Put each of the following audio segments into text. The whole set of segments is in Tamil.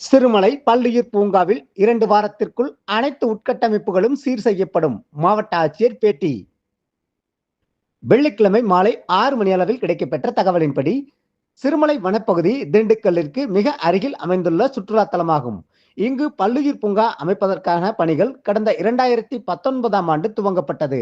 சிறுமலை பல்லுயிர் பூங்காவில் இரண்டு வாரத்திற்குள் அனைத்து உட்கட்டமைப்புகளும் சீர் செய்யப்படும். மாவட்ட ஆட்சியர் பேட்டி. வெள்ளிக்கிழமை மாலை ஆறு மணி அளவில் கிடைக்கப்பெற்ற தகவலின்படி சிறுமலை வனப்பகுதி திண்டுக்கல்லிற்கு மிக அருகில் அமைந்துள்ள சுற்றுலா தலமாகும் இங்கு பல்லுயிர் பூங்கா அமைப்பதற்கான பணிகள் கடந்த இரண்டாயிரத்தி பத்தொன்பதாம் ஆண்டு துவங்கப்பட்டது.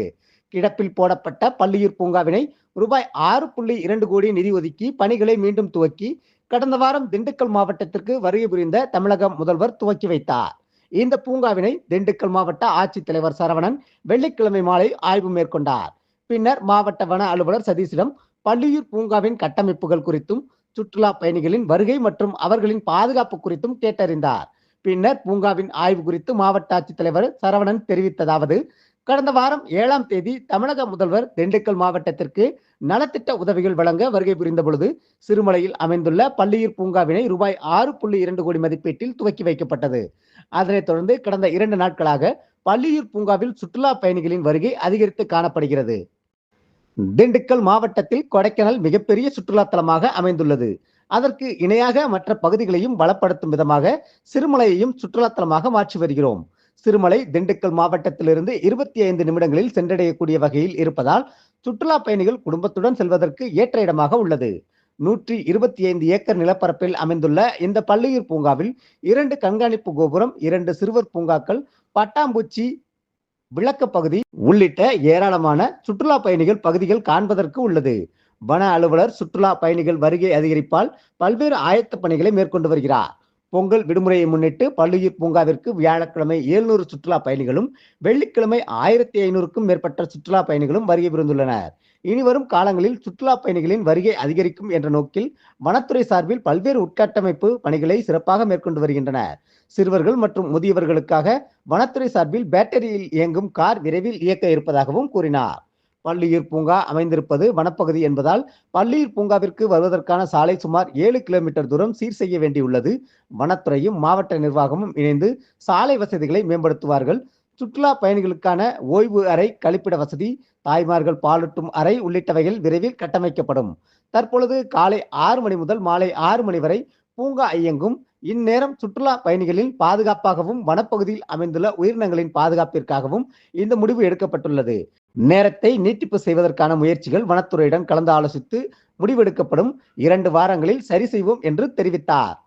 கிடப்பில் போடப்பட்ட பல்லுயிர் பூங்காவினை ரூபாய் ஆறு புள்ளி இரண்டு கோடி நிதி ஒதுக்கி பணிகளை மீண்டும் துவக்கி கடந்த வாரம் திண்டுக்கல் மாவட்டத்திற்கு வருகை புரிந்த தமிழக முதல்வர் துவக்கி வைத்தார். இந்த பூங்காவினை திண்டுக்கல் மாவட்ட ஆட்சித்தலைவர் சரவணன் வெள்ளிக்கிழமை மாலை ஆய்வு மேற்கொண்டார். பின்னர் மாவட்ட வன அலுவலர் சதீஷிடம் பள்ளியூர் பூங்காவின் கட்டமைப்புகள் குறித்தும் சுற்றுலா பயணிகளின் வருகை மற்றும் அவர்களின் பாதுகாப்பு குறித்தும் கேட்டறிந்தார். பின்னர் பூங்காவின் ஆய்வு குறித்து மாவட்ட ஆட்சித்தலைவர் சரவணன் தெரிவித்ததாவது கடந்த வாரம் ஏழாம் தேதி தமிழக முதல்வர் திண்டுக்கல் மாவட்டத்திற்கு நலத்திட்ட உதவிகள் வழங்க வருகை புரிந்த பொழுது சிறுமலையில் அமைந்துள்ள பள்ளியூர் பூங்காவினை ரூபாய் ஆறு புள்ளி இரண்டு கோடி மதிப்பீட்டில் துவக்கி வைக்கப்பட்டது. அதனைத் தொடர்ந்து கடந்த இரண்டு நாட்களாக பள்ளியூர் பூங்காவில் சுற்றுலா பயணிகளின் வருகை அதிகரித்து காணப்படுகிறது. திண்டுக்கல் மாவட்டத்தில் கொடைக்கானல் மிகப்பெரிய சுற்றுலா தலமாக அமைந்துள்ளது. அதற்கு இணையாக மற்ற பகுதிகளையும் பலப்படுத்தும் விதமாக சிறுமலையையும் சுற்றுலாத்தலமாக மாற்றி வருகிறோம். சிறுமலை திண்டுக்கல் மாவட்டத்திலிருந்து இருபத்தி ஐந்து நிமிடங்களில் சென்றடையக்கூடிய வகையில் இருப்பதால் சுற்றுலா பயணிகள் குடும்பத்துடன் செல்வதற்கு ஏற்ற இடமாக உள்ளது. நூற்றி இருபத்தி ஐந்து ஏக்கர் நிலப்பரப்பில் அமைந்துள்ள இந்த பள்ளியூர் பூங்காவில் இரண்டு கண்காணிப்பு கோபுரம் இரண்டு சிறுவர் பூங்காக்கள் பட்டாம்பூச்சி விளக்க பகுதி உள்ளிட்ட ஏராளமான சுற்றுலா பயணிகள் பகுதிகள் காண்பதற்கு உள்ளது. வன அலுவலர் சுற்றுலா பயணிகள் வருகை அதிகரிப்பால் பல்வேறு ஆயத்த பணிகளை மேற்கொண்டு வருகிறார். பொங்கல் விடுமுறையை முன்னிட்டு பல்லுயிர் பூங்காவிற்கு வியாழக்கிழமை எழுநூறு சுற்றுலா பயணிகளும் வெள்ளிக்கிழமை ஆயிரத்தி ஐநூறுக்கும் மேற்பட்ட சுற்றுலா பயணிகளும் வருகை புரிந்துள்ளனர். இனிவரும் காலங்களில் சுற்றுலா பயணிகளின் வருகை அதிகரிக்கும் என்ற நோக்கில் வனத்துறை சார்பில் பல்வேறு உட்கட்டமைப்பு பணிகளை சிறப்பாக மேற்கொண்டு வருகின்றனர். சிறுவர்கள் மற்றும் முதியவர்களுக்காக வனத்துறை சார்பில் பேட்டரியில் இயங்கும் கார் விரைவில் இயக்க இருப்பதாகவும் கூறினார். பள்ளியூர் பூங்கா அமைந்திருப்பது வனப்பகுதி என்பதால் பள்ளியூர் பூங்காவிற்கு வருவதற்கான சாலை சுமார் ஏழு கிலோமீட்டர் தூரம் சீர் செய்ய வேண்டியுள்ளது. வனத்துறையும் மாவட்ட நிர்வாகமும் இணைந்து சாலை வசதிகளை மேம்படுத்துவார்கள். சுற்றுலா பயணிகளுக்கான ஓய்வு அறை கழிப்பிட வசதி தாய்மார்கள் பாலூட்டும் அறை உள்ளிட்டவைகள் விரைவில் கட்டமைக்கப்படும். தற்பொழுது காலை ஆறு மணி முதல் மாலை ஆறு மணி வரை பூங்கா இயங்கும். இந்நேரம் சுற்றுலா பயணிகளின் பாதுகாப்பாகவும் வனப்பகுதியில் அமைந்துள்ள உயிரினங்களின் பாதுகாப்பிற்காகவும் இந்த முடிவு எடுக்கப்பட்டுள்ளது. நேரத்தை நீட்டிப்பு செய்வதற்கான முயற்சிகள் வனத்துறையிடம் கலந்து ஆலோசித்து முடிவெடுக்கப்படும் இரண்டு வாரங்களில் சரி செய்வோம் என்று தெரிவித்தார்.